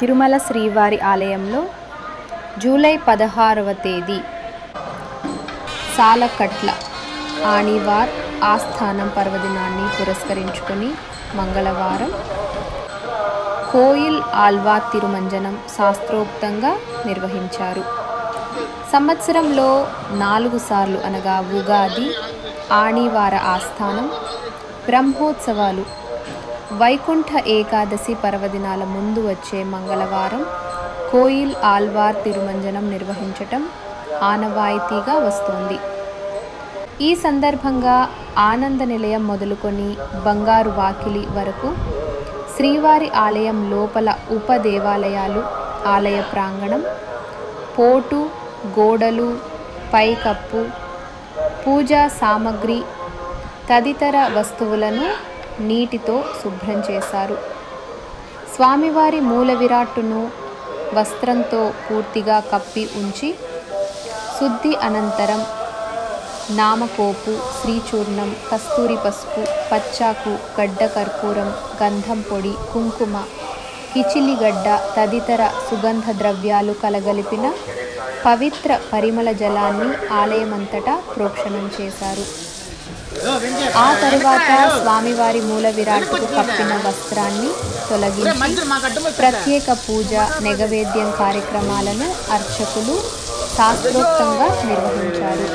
తిరుమల శ్రీవారి ఆలయంలో జూలై పదహారవ తేదీ సాలకట్ల ఆనివార్ ఆస్థానం పర్వదినాన్ని పురస్కరించుకొని మంగళవారం కోయిల్ ఆల్వా తిరుమంజనం శాస్త్రోక్తంగా నిర్వహించారు. సంవత్సరంలో నాలుగు సార్లు అనగా ఉగాది ఆణివార ఆస్థానం బ్రహ్మోత్సవాలు వైకుంఠ ఏకాదశి పర్వదినాల ముందు వచ్చే మంగళవారం కోయిల్ ఆల్వార్ తిరుమంజనం నిర్వహించటం ఆనవాయితీగా వస్తోంది. ఈ సందర్భంగా ఆనంద నిలయం మొదలుకొని బంగారు వాకిలి వరకు శ్రీవారి ఆలయం లోపల ఉప దేవాలయాలు ఆలయ ప్రాంగణం పోటు గోడలు పైకప్పు పూజా సామగ్రి తదితర వస్తువులను నీటితో శుభ్రం చేశారు. స్వామివారి మూల విరాట్టును వస్త్రంతో పూర్తిగా కప్పి ఉంచి శుద్ధి అనంతరం నామకోపు శ్రీచూర్ణం కస్తూరి పసుపు పచ్చాకు గడ్డ కర్పూరం గంధం పొడి కుంకుమ కిచిలిగడ్డ తదితర సుగంధ ద్రవ్యాలు కలగలిపిన పవిత్ర పరిమళ జలాన్ని ఆలయమంతటా ప్రోక్షణం చేశారు. ఆ తరువాత స్వామివారి మూల విరాట్టుకు కప్పిన వస్త్రాన్ని తొలగించి ప్రత్యేక పూజ నెగవేద్యం కార్యక్రమాలను అర్చకులు శాస్త్రోక్తంగా నిర్వహించారు.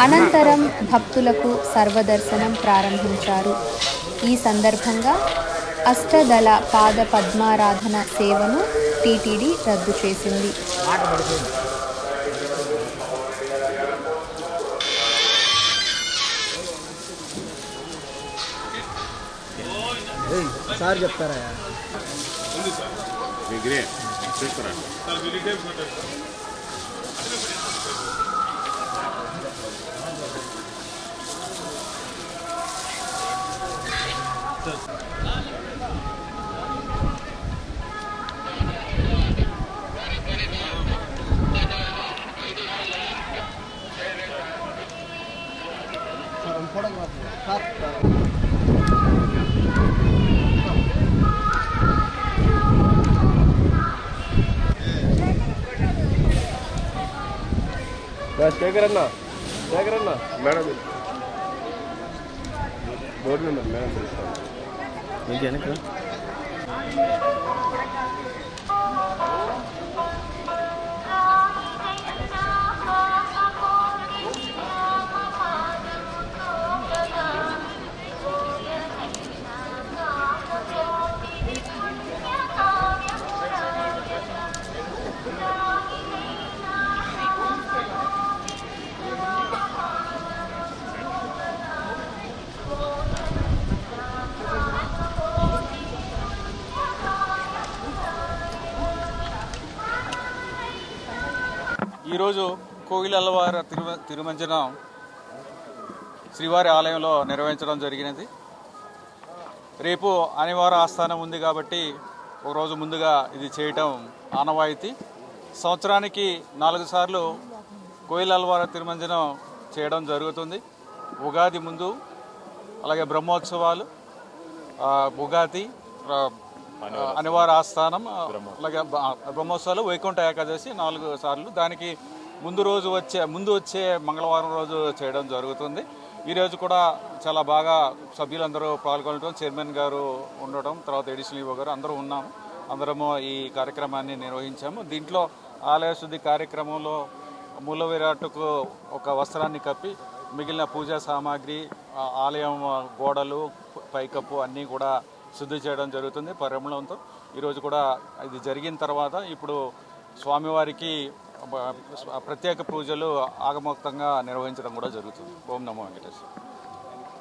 అనంతరం భక్తులకు సర్వదర్శనం ప్రారంభించారు. ఈ సందర్భంగా అష్టదళ పాద పద్మారాధన సేవను టీటీడీ రద్దు చేసింది. సార్ చెప్తారా డిగ్రీ తీసుకురా శేఖర్ అన్న శేఖర్ అన్న మేడం బోర్డు నెంబర్ మేడం తెలుస్తాను నీకు వెనక ఈరోజు కోగిలల్లవార తిరుమ తిరుమంజనం శ్రీవారి ఆలయంలో నిర్వహించడం జరిగినది. రేపు అనివార ఆస్థానం ఉంది కాబట్టి ఒక రోజు ముందుగా ఇది చేయటం ఆనవాయితీ. సంవత్సరానికి నాలుగు సార్లు కోయిలల్వార తిరుమంజనం చేయడం జరుగుతుంది. ఉగాది ముందు అలాగే బ్రహ్మోత్సవాలు ఉగాది అనివార ఆస్థానం. అలాగే బ్రహ్మోత్సవాలు వైకుంఠ ఏకాదశి నాలుగు సార్లు. దానికి ముందు రోజు వచ్చే ముందు వచ్చే మంగళవారం రోజు చేయడం జరుగుతుంది. ఈ రోజు కూడా చాలా బాగా సభ్యులందరూ పాల్గొనడం చైర్మన్ గారు ఉండడం తర్వాత ఎడిషనల్ ఈవో గారు అందరూ ఉన్నాము. అందరము ఈ కార్యక్రమాన్ని నిర్వహించాము. దీంట్లో ఆలయ శుద్ధి కార్యక్రమంలో మూల విరాట్టుకు ఒక వస్త్రాన్ని కప్పి మిగిలిన పూజా సామాగ్రి ఆలయం గోడలు పైకప్పు అన్నీ కూడా శుద్ధి చేయడం జరుగుతుంది పరిమళంతో. ఈరోజు కూడా ఇది జరిగిన తర్వాత ఇప్పుడు స్వామివారికి ప్రత్యేక పూజలు ఆగమోక్తంగా నిర్వహించడం కూడా జరుగుతుంది. ఓం నమో వెంకటేశ్వర.